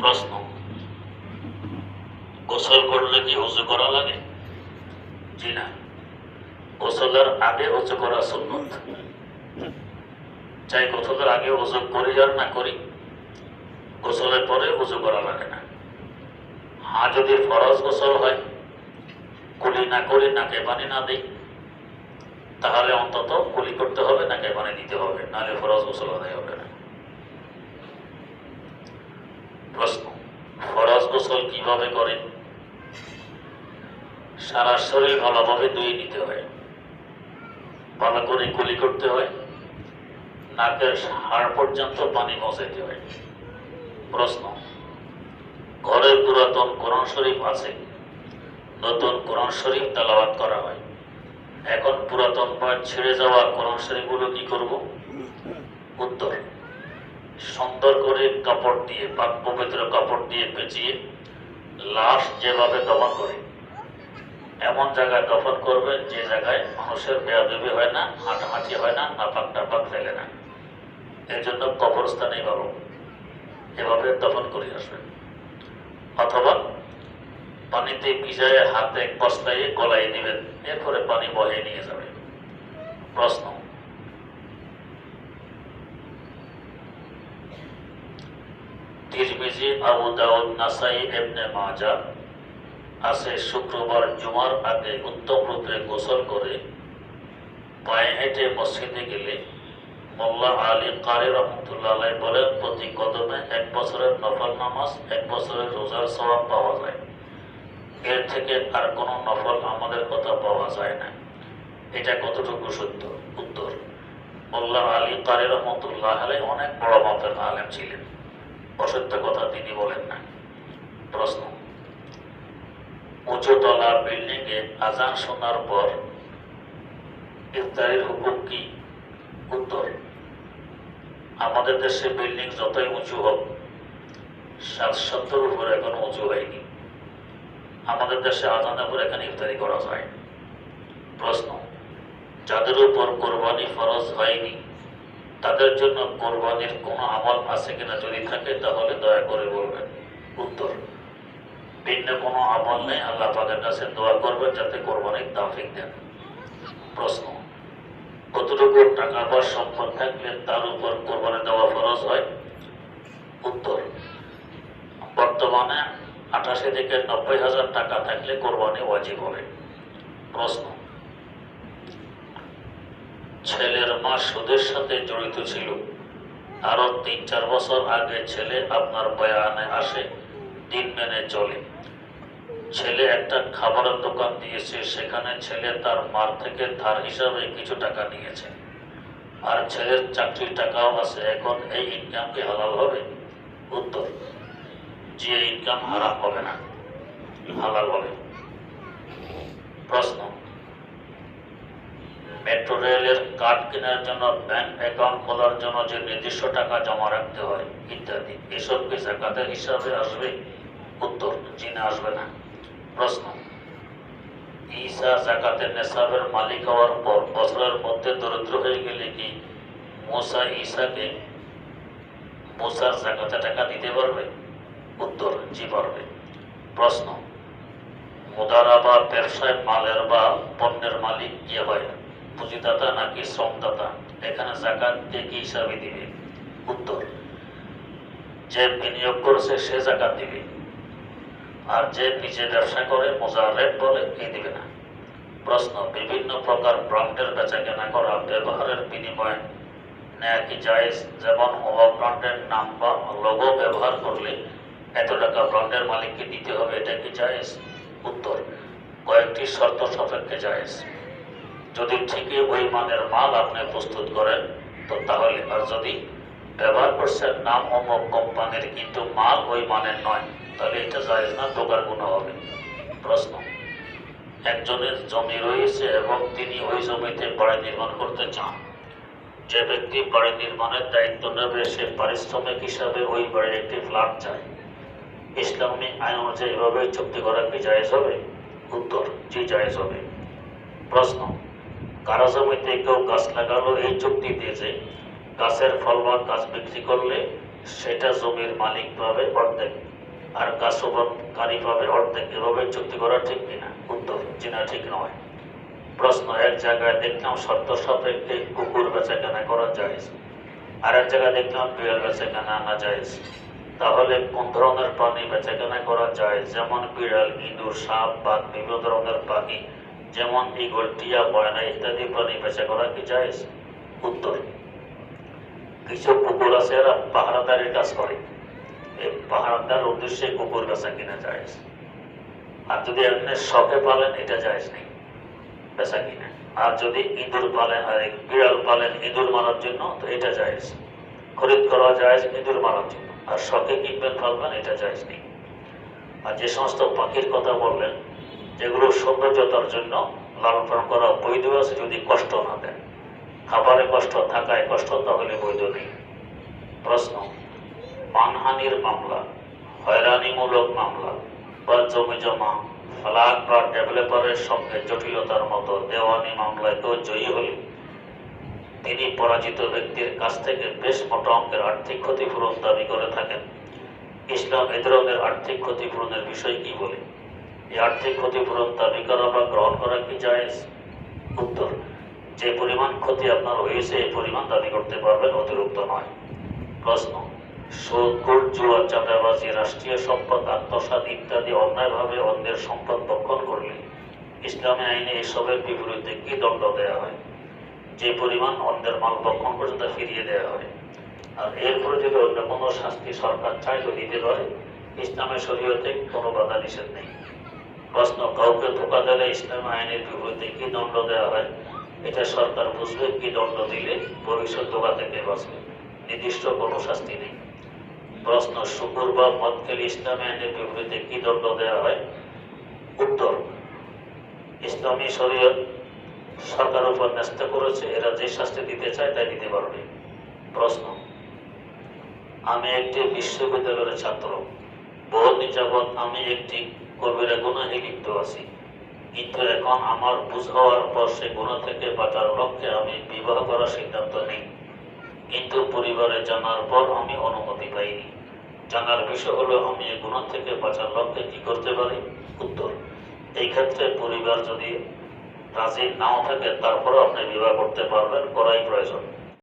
প্রশ্ন। গোসল করলে কি উজু করা লাগে? জি না। গোসলের আগে উজু করা সুন্নত। চাই গোসলের আগে উজু করি আর না করি। গোসলের পরে উজু করা লাগে না। হ্যাঁ যদি ফরজ গোসল হয়, কুলি না করি, নাকে পানি না দিই, তাহলে অন্তত কুলি করতে হবে, নাকে পানি দিতে হবে, নাহলে ফরজ গোসল আদায় হবে না। প্রশ্ন, ফরজ গোসল কীভাবে করে সারা শরীর ভালোভাবে ধুয়ে নিতে হয়। ভালো করে কুলি করতে হয়। নাকের হাড় পর্যন্ত পানি পৌঁছাইতে হয়। প্রশ্ন ঘরে পুরাতন কোরআন শরীফ আছে? নতুন কোরআন শরীফ তালাবাত করা হয়। এখন পুরাতন বা ছেড়ে যাওয়া কোরআন শরীফগুলো কি করব? উত্তর সুন্দর করে কাপড় দিয়ে, পাক পবিত্র কাপড় দিয়ে পেঁচিয়ে লাশ যেভাবে দমন করে, এমন জায়গায় দফন করবে যে জায়গায় মানুষের বেয়াদবি হয় না, হাঁটাহাঁটি হয় না, নাপাক টাপাক ফেলে না। এই জন্য কবরস্থানেই ভালো এভাবে দফন করে আসবেন অথবা পানিতে ভিজায় হাতে কস্তায় গলায় নেবেন এরপরে পানি বহে নিয়ে যাবে। প্রশ্ন তিরমিজি আবু দাউদ নাসাই এবনে মাজা আছে শুক্রবার জুমার আগে উত্তম রূপে গোসল করে পায়ে হেঁটে মসজিদে গেলে মোল্লা আলী কারি রহমতুল্লাহ বলেন, প্রতি কদমে এক বছরের নফল নামাজ, এক বছরের রোজার সওয়াব পাওয়া যায়। এর থেকে আর কোনো নফল আমাদের কথা পাওয়া যায় না। এটা কতটুকু সত্য? উত্তর, মোল্লা আলী কারি রহমতুল্লাহ আলাই অনেক বড় মাপের আলেম ছিলেন। অসত্য কথা তিনি বলেন না প্রশ্ন উঁচুতলা বিল্ডিং এ আজান শোনার পর ইফতারির হুকুম কি? উত্তর, আমাদের দেশে বিল্ডিং যতই উঁচু হোক সাত সত্তর উপরে এখনও উঁচু হয়নি। আমাদের দেশে আজানের পর এখানে ইফতারি করা যায়। প্রশ্ন, যাদের উপর কোরবানি ফরজ হয়নি তাদের জন্য কোরবানির কোনো আমল আছে কিনা যদি থাকে, তাহলে দয়া করে বলবেন। উত্তর, ভিন্ন কোনো আমল নেই, আল্লাহ তাদের কাছে দোয়া করবেন যাতে কোরবানির তাফিক দেন। প্রশ্ন, কতটুকু টাকা বা সম্পদ থাকলে তার উপর কোরবানি দেওয়া ফরজ হয়? উত্তর, বর্তমানে আঠাশি থেকে নব্বই হাজার টাকা থাকলে কোরবানি ওয়াজিব হবে। প্রশ্ন ছেলের মা সুদের সাথে জড়িত ছিল। আরও তিন, চার বছর আগে ছেলে আপনার বয়ানে আসে, দিন মেনে চলে। ছেলে একটা খাবারের দোকান দিয়েছে, সেখানে ছেলে তার মার থেকে ধার হিসাবে কিছু টাকা নিয়েছে। আর ছেলের চাকরির টাকাও আছে, এখন এই ইনকাম কি হালাল হবে? উত্তর, যে ইনকাম হারাম হবে না। হালাল হবে। প্রশ্ন মেট্রো রেলের কার্ড কেনার জন্য, ব্যাংক অ্যাকাউন্ট খোলার জন্য যে নির্দিষ্ট টাকা জমা রাখতে হয়, ইত্যাদি। এসব কি জাকাতের হিসাবে আসবে? উত্তর, চীনে আসবে না। প্রশ্ন ঈসা জাকাতের নেশাবের মালিক হওয়ার পর বছরের মধ্যে দরিদ্র হয়ে গেলে কি মোসা ঈসাকে মোসার জাকাতে টাকা দিতে পারবে? উত্তর, জি পারবে। প্রশ্ন মুদারা বা ব্যবসায় মালের বা পণ্যের মালিক কে হয়? পুঁজিদাতা নাকি শ্রমদাতা? এখানে জাকাত কে কি হিসাবে দিবে? উত্তর, যে বিনিয়োগ করেছে সে জাকাত দিবে। আর যে নিজে ব্যবসা করে মোজারেট বলে এই দিবে না? প্রশ্ন, বিভিন্ন প্রকার ব্র্যান্ডের বেচা কেনা করা ব্যবহারের বিনিময়ে নেয়া কি জায়েজ? যেমন অভাব ব্র্যান্ডের নাম বা লোগো ব্যবহার করলে এত টাকা ব্র্যান্ডের মালিককে দিতে হবে, এটা কি জায়েজ? উত্তর, কয়েকটি শর্ত সাপেক্ষে জায়েজ। যদি ঠিকই ওই মানের মাল আপনি প্রস্তুত করেন, তো তাহলে আর যদি ব্যবহার করছেন নাম অমুক কোম্পানির, কিন্তু মাল ওই মানের নয়, তাহলে এটা জায়েজ না দোকার গুণা হবে। প্রশ্ন। একজনের জমি রয়েছে এবং তিনি ওই জমিতে বাড়ি নির্মাণ করতে চান। যে ব্যক্তি বাড়ি নির্মাণের দায়িত্ব নেবে, সে পারিশ্রমিক হিসাবে ওই বাড়ির একটি ফ্ল্যাট চায়। ইসলামী আইন অনুযায়ী এভাবে চুক্তি করা কি জায়েজ হবে? উত্তর, জি জায়েজ হবে। প্রশ্ন। কারও জমিতে কেউ গাছ লাগালো, এই চুক্তি দিয়েছে। গাছের ফল বা গাছ বিক্রি করলে সেটা জমির মালিক পাবে অর্ধেক, আর গাছ কাসবকারী পাবে অর্ধেক। এভাবে চুক্তি করা ঠিক কিনা? উত্তর জিনা ঠিক নয়। প্রশ্ন, এক জায়গায় দেখলাম শর্ত সাপেক্ষে কুকুর বেচা কেনা করা যায় আর এক জায়গায় দেখলাম বিড়াল বেচা কেনা আনা যায় তাহলে কোন ধরনের প্রাণী বেচা কেনা করা যায়? যেমন বিড়াল, ইঁদুর, সাপ, বাঘ, বিভিন্ন ধরনের পাখি। যেমন ইগল টিয়া ময়না ইত্যাদি প্রাণী বেচা করা কি যায় উত্তর। কিছু কুকুর আছে, এরা পাহারাদারির কাজ করে। এই পাহারাদার উদ্দেশ্যে কুকুর বেচা কিনা যায় আর যদি আপনি শখে পালেন, এটা যায় নেই, বেচা কিনা। আর যদি ইঁদুর পালেন, আর বিড়াল পালেন ইঁদুর মারার জন্য, তো এটা যায় খরিদ করা যায় ইঁদুর মারার জন্য। আর শখে কিনবেন পালবেন এটা যায় নেই। আর যে সমস্ত পাখির কথা বললেন যেগুলো সৌন্দর্যতার জন্য লালন পালন করা বৈধ আছে যদি কষ্ট না দেয়। খাবারে কষ্ট থাকায় কষ্ট, তাহলে বৈধ নেই। প্রশ্ন, মানহানির মামলা, হয়রানিমূলক মামলা বা জমি জমা ফ্ল্যাট বা ডেভেলপারের সঙ্গে জটিলতার মতো দেওয়ানি মামলায় কেউ জয়ী হলে তিনি পরাজিত ব্যক্তির কাছ থেকে বেশ মোটা অঙ্কের আর্থিক ক্ষতিপূরণ দাবি করে থাকেন। ইসলাম এ ধরনের আর্থিক ক্ষতিপূরণের বিষয় কি বলে? এই আর্থিক ক্ষতিপূরণ দাবি করা বা গ্রহণ করা কি জায়েজ? উত্তর, যে পরিমাণ ক্ষতি আপনার হয়েছে, এই পরিমাণ দাবি করতে পারবেন অতিরিক্ত নয়। প্রশ্ন জুয়া রাষ্ট্রীয় সম্পদ ইত্যাদি অন্যায়ভাবে সম্পদ দখল করলে ইসলামী আইনে এসবের বিপরীতে দণ্ড হয়? যে পরিমাণ ফিরিয়ে হয়। আর যদি অন্য কোনো শাস্তি সরকার দিতে ইসলামের শরীয়তে কোনো বাধা নিষেধ নেই। প্রশ্ন, কাউকে ধোকা দিলে ইসলামী আইনের বিপরীতে কি দণ্ড দেওয়া হয়? এটা সরকার বুঝবে, কি দণ্ড দিলে ভবিষ্যৎ ধোকা থেকে বাঁচবে। নির্দিষ্ট কোনো শাস্তি নেই। প্রশ্ন, শুকুর বা মদ খেলে ইসলামী আইনের বিপরীতে কি দণ্ড দেওয়া হয়? উত্তর, ইসলামী শরীয়ত সরকার উপর ন্যস্ত করেছে, এরা যে শাস্তি দিতে চায় তাই দিতে পারবে। প্রশ্ন, আমি একটি বিশ্ববিদ্যালয়ের ছাত্র। বহুদিন যাবৎ আমি একটি কবিরা গুণাহে লিপ্ত আছি। কিন্তু এখন আমার বুঝ হওয়ার পর সে গুণ থেকে বাঁচার লক্ষ্যে আমি বিবাহ করার সিদ্ধান্ত নেই। কিন্তু পরিবারে জানার পর আমি অনুমতি পাইনি। জানার বিষয় হলো, আমি এই গুণ থেকে বাঁচার লক্ষ্যে কি করতে পারি? উত্তর, এই ক্ষেত্রে পরিবার যদি রাজি নাও থাকে, তারপরেও আপনি বিবাহ করতে পারবেন, করাই প্রয়োজন।